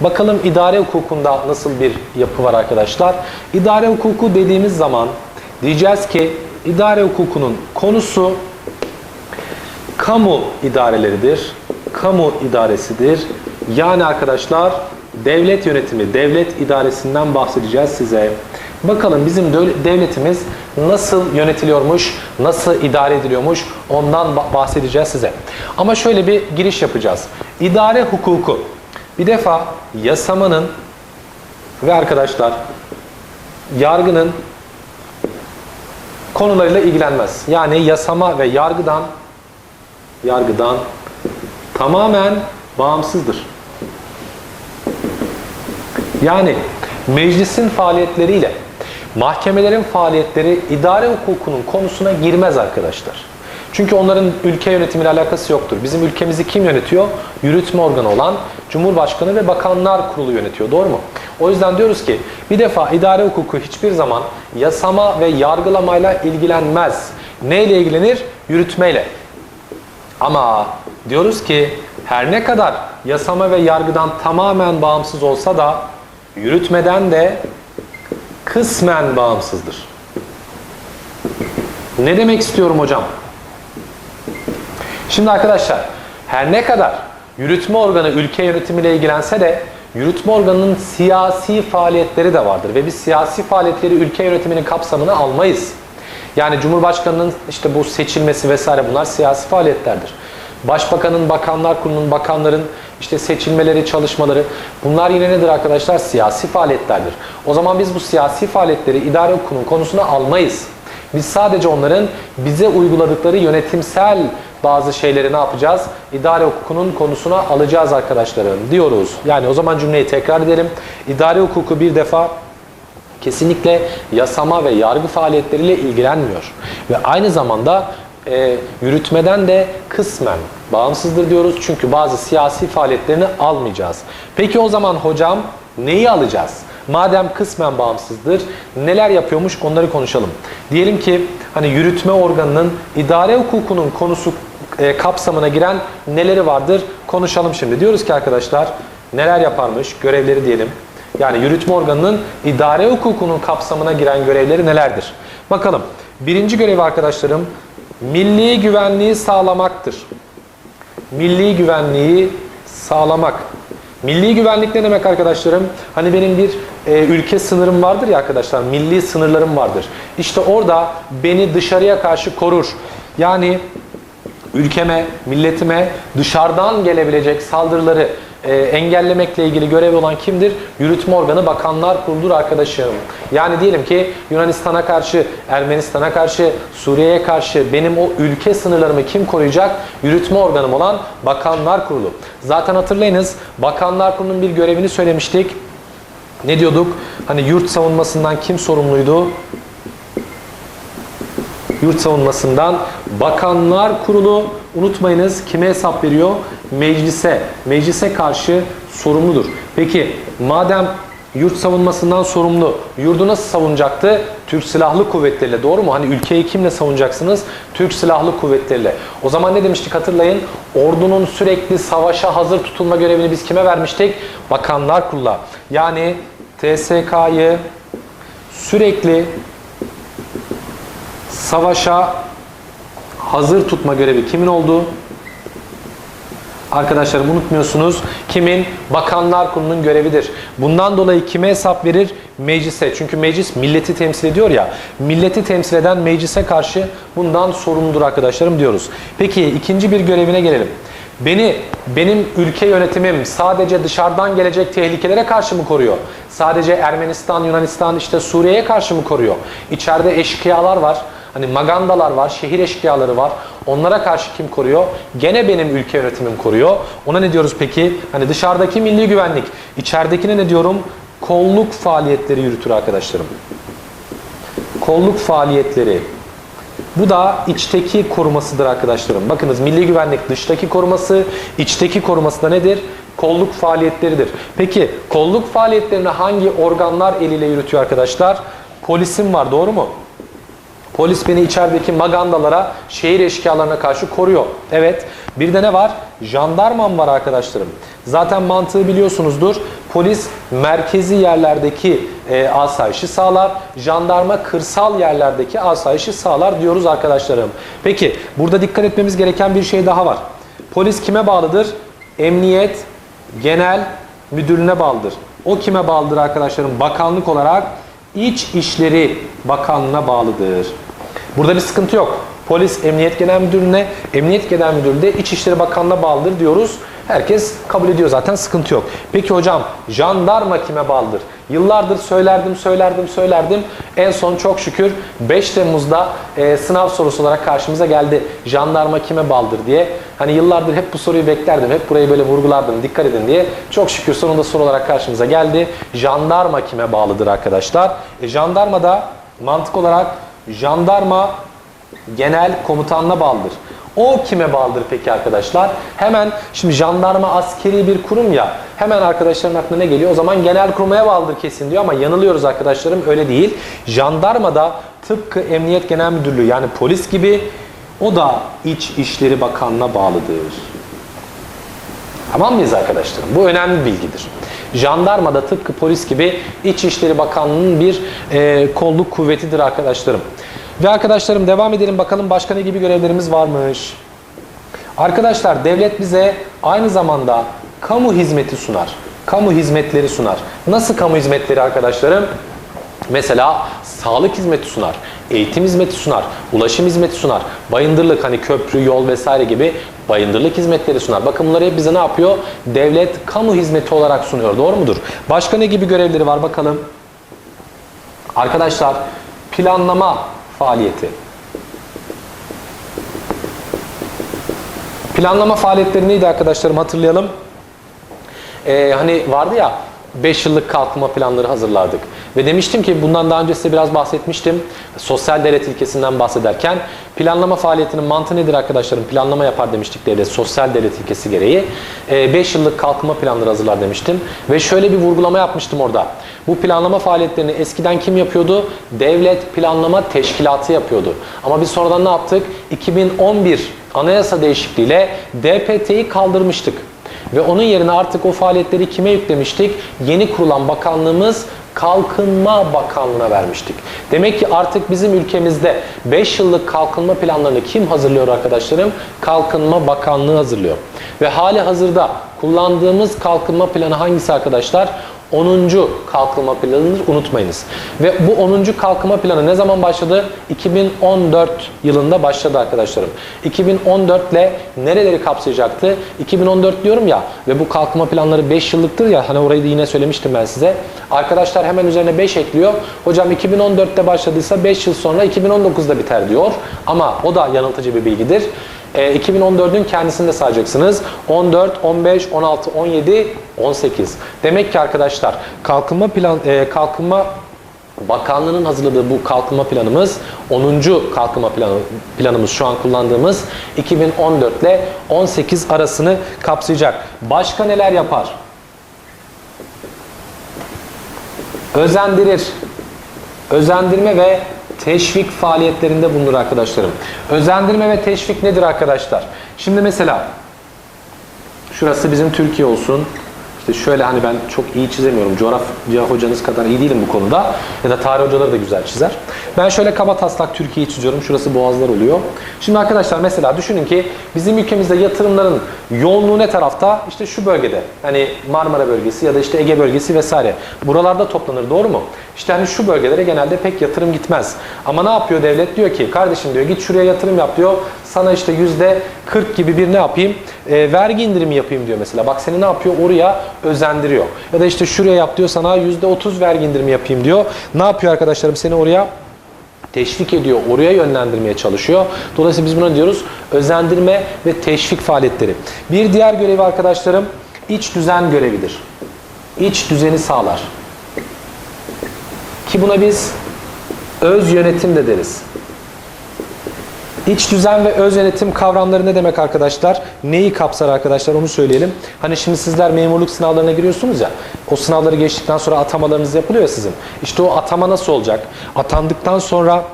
Bakalım idare hukukunda nasıl bir yapı var arkadaşlar? İdare hukuku dediğimiz zaman diyeceğiz ki idare hukukunun konusu kamu idareleridir. Kamu idaresidir. Yani arkadaşlar devlet yönetimi, devlet idaresinden bahsedeceğiz size. Bakalım bizim devletimiz nasıl yönetiliyormuş, nasıl idare ediliyormuş ondan ba- bahsedeceğiz size. Ama şöyle bir giriş yapacağız. İdare hukuku bir defa yasamanın ve arkadaşlar yargının konularıyla ilgilenmez. Yani yasama ve yargıdan yargıdan tamamen bağımsızdır. Yani meclisin faaliyetleriyle mahkemelerin faaliyetleri idare hukukunun konusuna girmez arkadaşlar. Çünkü onların ülke yönetimiyle alakası yoktur. Bizim ülkemizi kim yönetiyor? Yürütme organı olan Cumhurbaşkanı ve Bakanlar Kurulu yönetiyor. Doğru mu? O yüzden diyoruz ki bir defa idare hukuku hiçbir zaman yasama ve yargılamayla ilgilenmez. Neyle ilgilenir? Yürütmeyle. Ama diyoruz ki her ne kadar yasama ve yargıdan tamamen bağımsız olsa da yürütmeden de kısmen bağımsızdır. Ne demek istiyorum hocam? Şimdi arkadaşlar her ne kadar yürütme organı ülke yönetimiyle ilgilense de yürütme organının siyasi faaliyetleri de vardır ve biz siyasi faaliyetleri ülke yönetiminin kapsamına almayız. Yani Cumhurbaşkanının işte bu seçilmesi vesaire bunlar siyasi faaliyetlerdir. Başbakanın, bakanlar kurulunun, bakanların işte seçilmeleri, çalışmaları bunlar yine nedir arkadaşlar? Siyasi faaliyetlerdir. O zaman biz bu siyasi faaliyetleri idare hukukunun konusuna almayız. Biz sadece onların bize uyguladıkları yönetimsel bazı şeyleri ne yapacağız? İdare hukukunun konusuna alacağız arkadaşlarım diyoruz. Yani o zaman cümleyi tekrar edelim. İdare hukuku bir defa kesinlikle yasama ve yargı faaliyetleriyle ilgilenmiyor. Ve aynı zamanda e, yürütmeden de kısmen bağımsızdır diyoruz. Çünkü bazı siyasi faaliyetlerini almayacağız. Peki o zaman hocam neyi alacağız? Madem kısmen bağımsızdır, neler yapıyormuş onları konuşalım. Diyelim ki hani yürütme organının idare hukukunun konusu e, kapsamına giren neleri vardır? Konuşalım şimdi. Diyoruz ki arkadaşlar neler yaparmış? Görevleri diyelim. Yani yürütme organının idare hukukunun kapsamına giren görevleri nelerdir? Bakalım. Birinci görevi arkadaşlarım milli güvenliği sağlamaktır. Milli güvenliği sağlamak. Milli güvenlik ne demek arkadaşlarım? Hani benim bir e, ülke sınırım vardır ya arkadaşlar, milli sınırlarım vardır. İşte orada beni dışarıya karşı korur. Yani ülkeme, milletime dışarıdan gelebilecek saldırıları e, engellemekle ilgili görevi olan kimdir? Yürütme organı Bakanlar Kurulu'dur arkadaşım. Yani diyelim ki Yunanistan'a karşı, Ermenistan'a karşı, Suriye'ye karşı benim o ülke sınırlarımı kim koruyacak? Yürütme organım olan Bakanlar Kurulu. Zaten hatırlayınız Bakanlar Kurulu'nun bir görevini söylemiştik. Ne diyorduk? Hani yurt savunmasından kim sorumluydu? Yurt savunmasından Bakanlar Kurulu unutmayınız kime hesap veriyor? Meclise. Meclise karşı sorumludur. Peki madem yurt savunmasından sorumlu, yurdu nasıl savunacaktı? Türk Silahlı Kuvvetleriyle doğru mu? Hani ülkeyi kimle savunacaksınız? Türk Silahlı Kuvvetleriyle. O zaman ne demiştik hatırlayın? Ordunun sürekli savaşa hazır tutulma görevini biz kime vermiştik? Bakanlar Kurulu'na. Yani TSK'yı sürekli savaşa hazır tutma görevi kimin olduğu? Arkadaşlarım unutmuyorsunuz. Kimin? Bakanlar Kurulu'nun görevidir. Bundan dolayı kime hesap verir? Meclise. Çünkü meclis milleti temsil ediyor ya. Milleti temsil eden meclise karşı bundan sorumludur arkadaşlarım diyoruz. Peki ikinci bir görevine gelelim. Beni, benim ülke yönetimim sadece dışarıdan gelecek tehlikelere karşı mı koruyor? Sadece Ermenistan, Yunanistan, işte Suriye'ye karşı mı koruyor? İçeride eşkıyalar var. Hani magandalar var, şehir eşkıyaları var. Onlara karşı kim koruyor? Gene benim ülke yönetimim koruyor. Ona ne diyoruz peki? Hani dışarıdaki milli güvenlik, içeridekine ne diyorum? Kolluk faaliyetleri yürütür arkadaşlarım. Kolluk faaliyetleri. Bu da içteki korumasıdır arkadaşlarım. Bakınız milli güvenlik dıştaki koruması, içteki koruması da nedir? Kolluk faaliyetleridir. Peki kolluk faaliyetlerini hangi organlar eliyle yürütüyor arkadaşlar? Polisim var doğru mu? Polis beni içerideki magandalara, şehir eşkıyalarına karşı koruyor. Evet. Bir de ne var? Jandarmam var arkadaşlarım. Zaten mantığı biliyorsunuzdur. Polis merkezi yerlerdeki e, asayişi sağlar. Jandarma kırsal yerlerdeki asayişi sağlar diyoruz arkadaşlarım. Peki burada dikkat etmemiz gereken bir şey daha var. Polis kime bağlıdır? Emniyet Genel Müdürlüğüne bağlıdır. O kime bağlıdır arkadaşlarım? Bakanlık olarak İç İşleri Bakanlığı'na bağlıdır. Burada bir sıkıntı yok. Polis Emniyet Genel Müdürlüğü'ne, Emniyet Genel Müdürlüğü de İçişleri Bakanlığı'na bağlıdır diyoruz. Herkes kabul ediyor zaten sıkıntı yok. Peki hocam jandarma kime bağlıdır? Yıllardır söylerdim, söylerdim, söylerdim. En son çok şükür 5 Temmuz'da e, sınav sorusu olarak karşımıza geldi. Jandarma kime bağlıdır diye. Hani yıllardır hep bu soruyu beklerdim. Hep burayı böyle vurgulardım. Dikkat edin diye. Çok şükür sonunda soru olarak karşımıza geldi. Jandarma kime bağlıdır arkadaşlar? E, jandarma da mantık olarak jandarma genel komutanına bağlıdır. O kime bağlıdır peki arkadaşlar? Hemen şimdi jandarma askeri bir kurum ya. Hemen arkadaşların aklına ne geliyor? O zaman genel kurmaya bağlıdır kesin diyor ama yanılıyoruz arkadaşlarım öyle değil. Jandarma da tıpkı Emniyet Genel Müdürlüğü yani polis gibi o da İç İşleri Bakanlığı'na bağlıdır. Tamam mıyız arkadaşlarım? Bu önemli bilgidir. Jandarma da tıpkı polis gibi İçişleri Bakanlığı'nın bir e, kolluk kuvvetidir arkadaşlarım. Ve arkadaşlarım devam edelim bakalım başka ne gibi görevlerimiz varmış. Arkadaşlar devlet bize aynı zamanda kamu hizmeti sunar. Kamu hizmetleri sunar. Nasıl kamu hizmetleri arkadaşlarım? Mesela sağlık hizmeti sunar, eğitim hizmeti sunar, ulaşım hizmeti sunar, bayındırlık hani köprü, yol vesaire gibi bayındırlık hizmetleri sunar. Bakın bunları hep bize ne yapıyor? Devlet kamu hizmeti olarak sunuyor. Doğru mudur? Başka ne gibi görevleri var bakalım. Arkadaşlar planlama faaliyeti. Planlama faaliyetleri neydi arkadaşlarım hatırlayalım. Ee, hani vardı ya 5 yıllık kalkınma planları hazırlardık. Ve demiştim ki bundan daha önce size biraz bahsetmiştim. Sosyal devlet ilkesinden bahsederken planlama faaliyetinin mantığı nedir arkadaşlarım? Planlama yapar demiştik devlet sosyal devlet ilkesi gereği. 5 yıllık kalkınma planları hazırlar demiştim. Ve şöyle bir vurgulama yapmıştım orada. Bu planlama faaliyetlerini eskiden kim yapıyordu? Devlet Planlama Teşkilatı yapıyordu. Ama biz sonradan ne yaptık? 2011 anayasa değişikliğiyle DPT'yi kaldırmıştık. Ve onun yerine artık o faaliyetleri kime yüklemiştik? Yeni kurulan bakanlığımız Kalkınma Bakanlığı'na vermiştik. Demek ki artık bizim ülkemizde 5 yıllık kalkınma planlarını kim hazırlıyor arkadaşlarım? Kalkınma Bakanlığı hazırlıyor. Ve hali hazırda kullandığımız kalkınma planı hangisi arkadaşlar? 10. kalkınma planıdır unutmayınız. Ve bu 10. kalkınma planı ne zaman başladı? 2014 yılında başladı arkadaşlarım. 2014 ile nereleri kapsayacaktı? 2014 diyorum ya ve bu kalkınma planları 5 yıllıktır ya hani orayı da yine söylemiştim ben size. Arkadaşlar hemen üzerine 5 ekliyor. Hocam 2014'te başladıysa 5 yıl sonra 2019'da biter diyor. Ama o da yanıltıcı bir bilgidir. E, 2014'ün kendisinde sayacaksınız. 14, 15, 16, 17, 18. Demek ki arkadaşlar kalkınma plan e, kalkınma Bakanlığının hazırladığı bu kalkınma planımız 10. kalkınma planı, planımız şu an kullandığımız 2014 ile 18 arasını kapsayacak. Başka neler yapar? Özendirir. Özendirme ve teşvik faaliyetlerinde bulunur arkadaşlarım. Özendirme ve teşvik nedir arkadaşlar? Şimdi mesela şurası bizim Türkiye olsun. İşte şöyle hani ben çok iyi çizemiyorum. Coğrafya hocanız kadar iyi değilim bu konuda. Ya da tarih hocaları da güzel çizer. Ben şöyle kaba taslak Türkiye'yi çiziyorum. Şurası boğazlar oluyor. Şimdi arkadaşlar mesela düşünün ki bizim ülkemizde yatırımların yoğunluğu ne tarafta? İşte şu bölgede. Hani Marmara bölgesi ya da işte Ege bölgesi vesaire. Buralarda toplanır doğru mu? İşte hani şu bölgelere genelde pek yatırım gitmez. Ama ne yapıyor devlet? Diyor ki kardeşim diyor git şuraya yatırım yap diyor. Sana işte yüzde 40 gibi bir ne yapayım? E, vergi indirimi yapayım diyor mesela. Bak seni ne yapıyor? Oraya özendiriyor. Ya da işte şuraya yap diyor sana yüzde 30 vergi indirimi yapayım diyor. Ne yapıyor arkadaşlarım? Seni oraya teşvik ediyor, oraya yönlendirmeye çalışıyor. Dolayısıyla biz buna diyoruz özendirme ve teşvik faaliyetleri. Bir diğer görevi arkadaşlarım iç düzen görevidir. İç düzeni sağlar. Ki buna biz öz yönetim de deriz. İç düzen ve öz yönetim kavramları ne demek arkadaşlar? Neyi kapsar arkadaşlar onu söyleyelim. Hani şimdi sizler memurluk sınavlarına giriyorsunuz ya. O sınavları geçtikten sonra atamalarınız yapılıyor ya sizin. İşte o atama nasıl olacak? Atandıktan sonra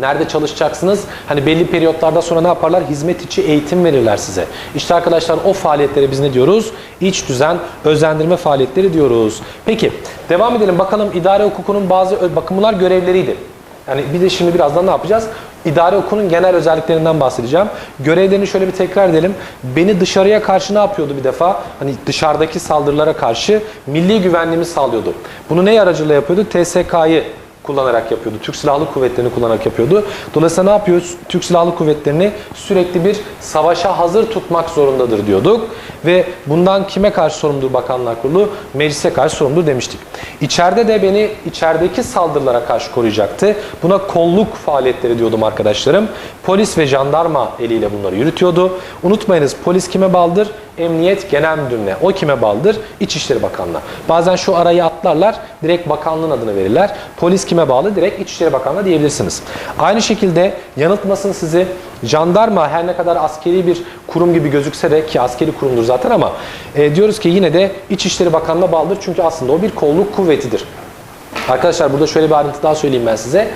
Nerede çalışacaksınız? Hani belli periyotlarda sonra ne yaparlar? Hizmet içi eğitim verirler size. İşte arkadaşlar o faaliyetlere biz ne diyoruz? İç düzen özendirme faaliyetleri diyoruz. Peki devam edelim. Bakalım idare hukukunun bazı bakımlar görevleriydi. Yani bir de şimdi birazdan ne yapacağız? İdare hukukunun genel özelliklerinden bahsedeceğim. Görevlerini şöyle bir tekrar edelim. Beni dışarıya karşı ne yapıyordu bir defa? Hani dışarıdaki saldırılara karşı milli güvenliğimi sağlıyordu. Bunu ne aracılığıyla yapıyordu? TSK'yı kullanarak yapıyordu. Türk Silahlı Kuvvetleri'ni kullanarak yapıyordu. Dolayısıyla ne yapıyoruz? Türk Silahlı Kuvvetleri'ni sürekli bir savaşa hazır tutmak zorundadır diyorduk. Ve bundan kime karşı sorumludur Bakanlar Kurulu? Meclise karşı sorumludur demiştik. İçeride de beni içerideki saldırılara karşı koruyacaktı. Buna kolluk faaliyetleri diyordum arkadaşlarım. Polis ve jandarma eliyle bunları yürütüyordu. Unutmayınız polis kime bağlıdır? Emniyet Genel Müdürlüğü'ne. O kime bağlıdır? İçişleri Bakanlığı. Bazen şu arayı atlarlar, direkt bakanlığın adını verirler. Polis kime bağlı? Direkt İçişleri Bakanlığı diyebilirsiniz. Aynı şekilde yanıltmasın sizi jandarma her ne kadar askeri bir kurum gibi gözükse de ki askeri kurumdur zaten ama e, diyoruz ki yine de İçişleri Bakanlığı'na bağlıdır. Çünkü aslında o bir kolluk kuvvetidir. Arkadaşlar burada şöyle bir ayrıntı daha söyleyeyim ben size.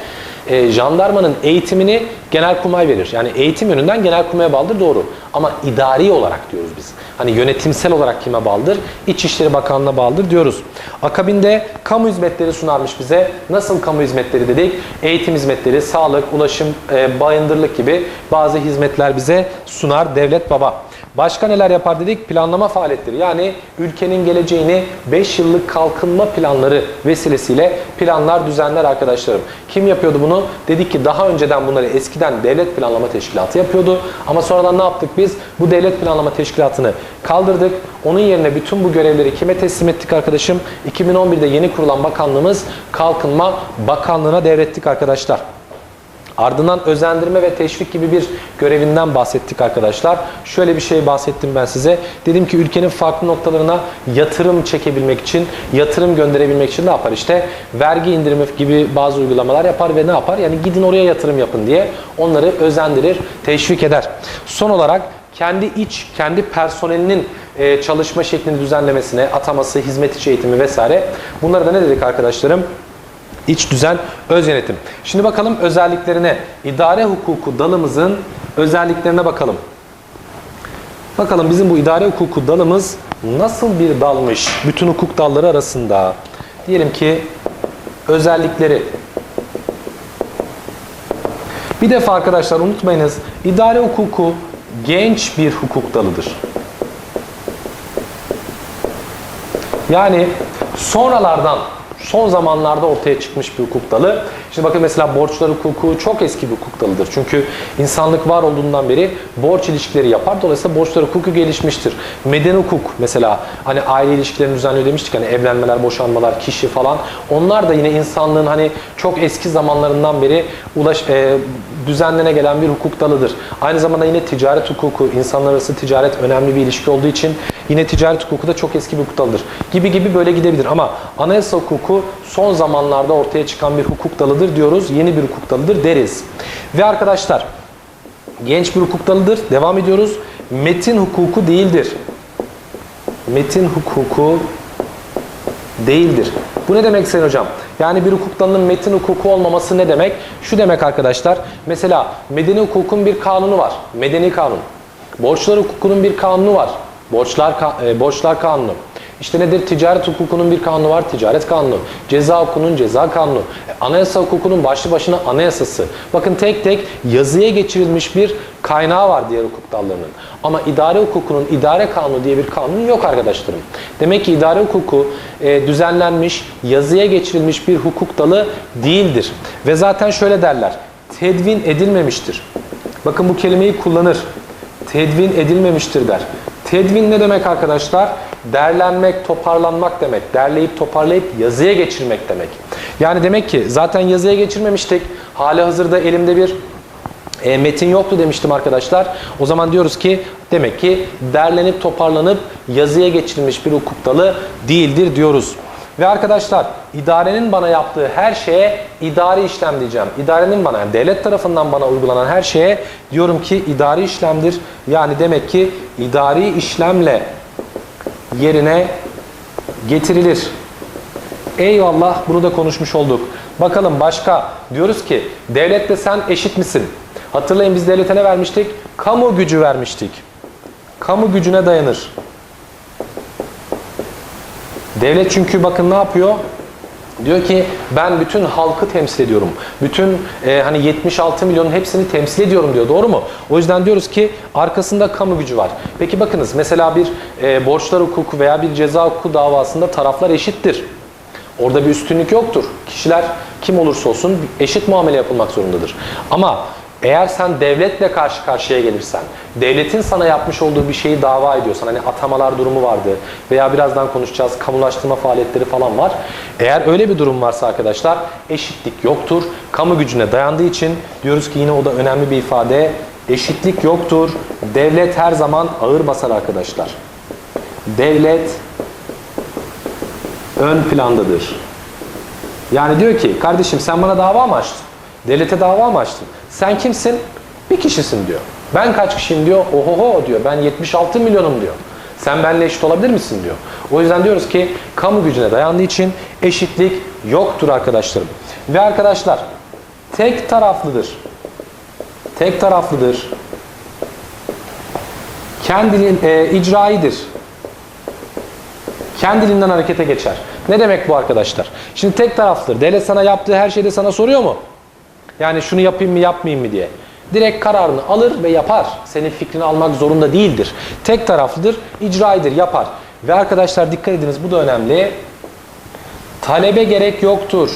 Ee, jandarmanın eğitimini genelkurmay verir. Yani eğitim yönünden genelkurmaya bağlıdır doğru. Ama idari olarak diyoruz biz. Hani yönetimsel olarak kime bağlıdır? İçişleri Bakanlığı'na bağlıdır diyoruz. Akabinde kamu hizmetleri sunarmış bize. Nasıl kamu hizmetleri dedik? Eğitim hizmetleri, sağlık, ulaşım, e, bayındırlık gibi bazı hizmetler bize sunar devlet baba. Başka neler yapar dedik? Planlama faaliyetleri. Yani ülkenin geleceğini 5 yıllık kalkınma planları vesilesiyle planlar düzenler arkadaşlarım. Kim yapıyordu bunu? Dedik ki daha önceden bunları eskiden devlet planlama teşkilatı yapıyordu. Ama sonradan ne yaptık biz? Bu devlet planlama teşkilatını kaldırdık. Onun yerine bütün bu görevleri kime teslim ettik arkadaşım? 2011'de yeni kurulan bakanlığımız Kalkınma Bakanlığı'na devrettik arkadaşlar. Ardından özendirme ve teşvik gibi bir görevinden bahsettik arkadaşlar. Şöyle bir şey bahsettim ben size. Dedim ki ülkenin farklı noktalarına yatırım çekebilmek için, yatırım gönderebilmek için ne yapar işte? Vergi indirimi gibi bazı uygulamalar yapar ve ne yapar? Yani gidin oraya yatırım yapın diye onları özendirir, teşvik eder. Son olarak kendi iç, kendi personelinin e, çalışma şeklini düzenlemesine, ataması, hizmet içi eğitimi vesaire. Bunları da ne dedik arkadaşlarım? İç düzen, öz yönetim. Şimdi bakalım özelliklerine. İdare hukuku dalımızın özelliklerine bakalım. Bakalım bizim bu idare hukuku dalımız nasıl bir dalmış bütün hukuk dalları arasında. Diyelim ki özellikleri. Bir defa arkadaşlar unutmayınız idare hukuku genç bir hukuk dalıdır. Yani sonralardan, son zamanlarda ortaya çıkmış bir hukuk dalı. Şimdi bakın mesela borçlar hukuku çok eski bir hukuk dalıdır. Çünkü insanlık var olduğundan beri borç ilişkileri yapar. Dolayısıyla borçlar hukuku gelişmiştir. Medeni hukuk mesela hani aile ilişkilerini düzenliyor demiştik hani evlenmeler, boşanmalar, kişi falan. Onlar da yine insanlığın hani çok eski zamanlarından beri ulaş, e, düzenlene gelen bir hukuk dalıdır. Aynı zamanda yine ticaret hukuku, insanlar arası ticaret önemli bir ilişki olduğu için yine ticaret hukuku da çok eski bir hukuk dalıdır. Gibi gibi böyle gidebilir ama anayasa hukuku son zamanlarda ortaya çıkan bir hukuk dalıdır diyoruz. Yeni bir hukuk dalıdır deriz. Ve arkadaşlar genç bir hukuk dalıdır. Devam ediyoruz. Metin hukuku değildir. Metin hukuku değildir. Bu ne demek Sayın Hocam? Yani bir hukuk dalının metin hukuku olmaması ne demek? Şu demek arkadaşlar. Mesela medeni hukukun bir kanunu var. Medeni kanun. Borçlar hukukunun bir kanunu var. Borçlar ka- e, borçlar kanunu. İşte nedir? Ticaret hukukunun bir kanunu var, ticaret kanunu. Ceza hukukunun ceza kanunu. E, anayasa hukukunun başlı başına anayasası. Bakın tek tek yazıya geçirilmiş bir kaynağı var diğer hukuk dallarının. Ama idare hukukunun idare kanunu diye bir kanun yok arkadaşlarım. Demek ki idare hukuku e, düzenlenmiş, yazıya geçirilmiş bir hukuk dalı değildir. Ve zaten şöyle derler, tedvin edilmemiştir. Bakın bu kelimeyi kullanır. Tedvin edilmemiştir der. Tedvin ne demek arkadaşlar? Derlenmek, toparlanmak demek. Derleyip toparlayıp yazıya geçirmek demek. Yani demek ki zaten yazıya geçirmemiştik. Hali hazırda elimde bir e, metin yoktu demiştim arkadaşlar. O zaman diyoruz ki demek ki derlenip toparlanıp yazıya geçirilmiş bir hukuk dalı değildir diyoruz. Ve arkadaşlar idarenin bana yaptığı her şeye idari işlem diyeceğim. İdarenin bana yani devlet tarafından bana uygulanan her şeye diyorum ki idari işlemdir. Yani demek ki idari işlemle yerine getirilir. Eyvallah bunu da konuşmuş olduk. Bakalım başka diyoruz ki devletle sen eşit misin? Hatırlayın biz devlete ne vermiştik? Kamu gücü vermiştik. Kamu gücüne dayanır. Devlet çünkü bakın ne yapıyor? Diyor ki ben bütün halkı temsil ediyorum. Bütün e, hani 76 milyonun hepsini temsil ediyorum diyor. Doğru mu? O yüzden diyoruz ki arkasında kamu gücü var. Peki bakınız mesela bir e, borçlar hukuku veya bir ceza hukuku davasında taraflar eşittir. Orada bir üstünlük yoktur. Kişiler kim olursa olsun eşit muamele yapılmak zorundadır. Ama eğer sen devletle karşı karşıya gelirsen, devletin sana yapmış olduğu bir şeyi dava ediyorsan, hani atamalar durumu vardı veya birazdan konuşacağız kamulaştırma faaliyetleri falan var. Eğer öyle bir durum varsa arkadaşlar eşitlik yoktur. Kamu gücüne dayandığı için diyoruz ki yine o da önemli bir ifade. Eşitlik yoktur. Devlet her zaman ağır basar arkadaşlar. Devlet ön plandadır. Yani diyor ki kardeşim sen bana dava mı açtın? Devlete dava mı açtın? Sen kimsin? Bir kişisin diyor. Ben kaç kişiyim diyor. Ohoho diyor. Ben 76 milyonum diyor. Sen benimle eşit olabilir misin diyor. O yüzden diyoruz ki kamu gücüne dayandığı için eşitlik yoktur arkadaşlarım. Ve arkadaşlar tek taraflıdır. Tek taraflıdır. Kendinin e, icraidir kendiliğinden harekete geçer. Ne demek bu arkadaşlar? Şimdi tek taraflıdır. Devlet sana yaptığı her şeyde sana soruyor mu? Yani şunu yapayım mı yapmayayım mı diye. Direkt kararını alır ve yapar. Senin fikrini almak zorunda değildir. Tek taraflıdır, icraidir, yapar. Ve arkadaşlar dikkat ediniz bu da önemli. Talebe gerek yoktur.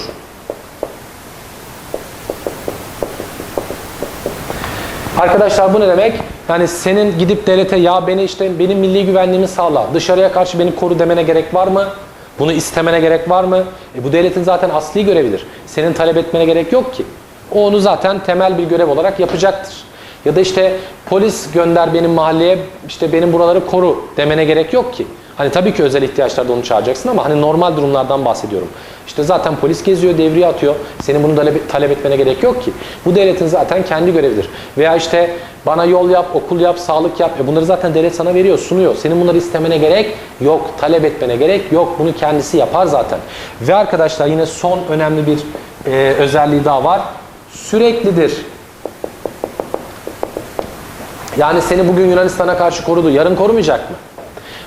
Arkadaşlar bu ne demek? Yani senin gidip devlete ya beni işte benim milli güvenliğimi sağla, dışarıya karşı beni koru demene gerek var mı? Bunu istemene gerek var mı? E bu devletin zaten asli görevidir. Senin talep etmene gerek yok ki. O onu zaten temel bir görev olarak yapacaktır. Ya da işte polis gönder benim mahalleye, işte benim buraları koru demene gerek yok ki. Hani tabii ki özel ihtiyaçlarda onu çağıracaksın ama hani normal durumlardan bahsediyorum. İşte zaten polis geziyor, devriye atıyor. Senin bunu talep, talep etmene gerek yok ki. Bu devletin zaten kendi görevidir. Veya işte bana yol yap, okul yap, sağlık yap. E bunları zaten devlet sana veriyor, sunuyor. Senin bunları istemene gerek yok, talep etmene gerek yok. Bunu kendisi yapar zaten. Ve arkadaşlar yine son önemli bir e, özelliği daha var. Süreklidir. Yani seni bugün Yunanistan'a karşı korudu, yarın korumayacak mı?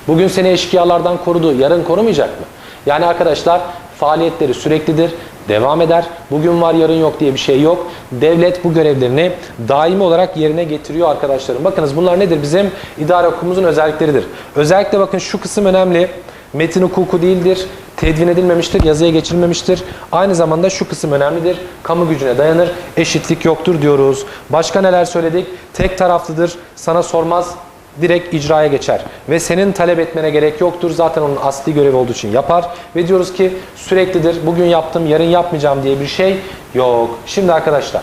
Bugün seni eşkıyalardan korudu, yarın korumayacak mı? Yani arkadaşlar faaliyetleri süreklidir, devam eder. Bugün var yarın yok diye bir şey yok. Devlet bu görevlerini daimi olarak yerine getiriyor arkadaşlarım. Bakınız bunlar nedir? Bizim idare hukukumuzun özellikleridir. Özellikle bakın şu kısım önemli. Metin hukuku değildir, tedvin edilmemiştir, yazıya geçirilmemiştir. Aynı zamanda şu kısım önemlidir. Kamu gücüne dayanır, eşitlik yoktur diyoruz. Başka neler söyledik? Tek taraflıdır, sana sormaz, direkt icraya geçer. Ve senin talep etmene gerek yoktur. Zaten onun asli görevi olduğu için yapar. Ve diyoruz ki süreklidir. Bugün yaptım, yarın yapmayacağım diye bir şey yok. Şimdi arkadaşlar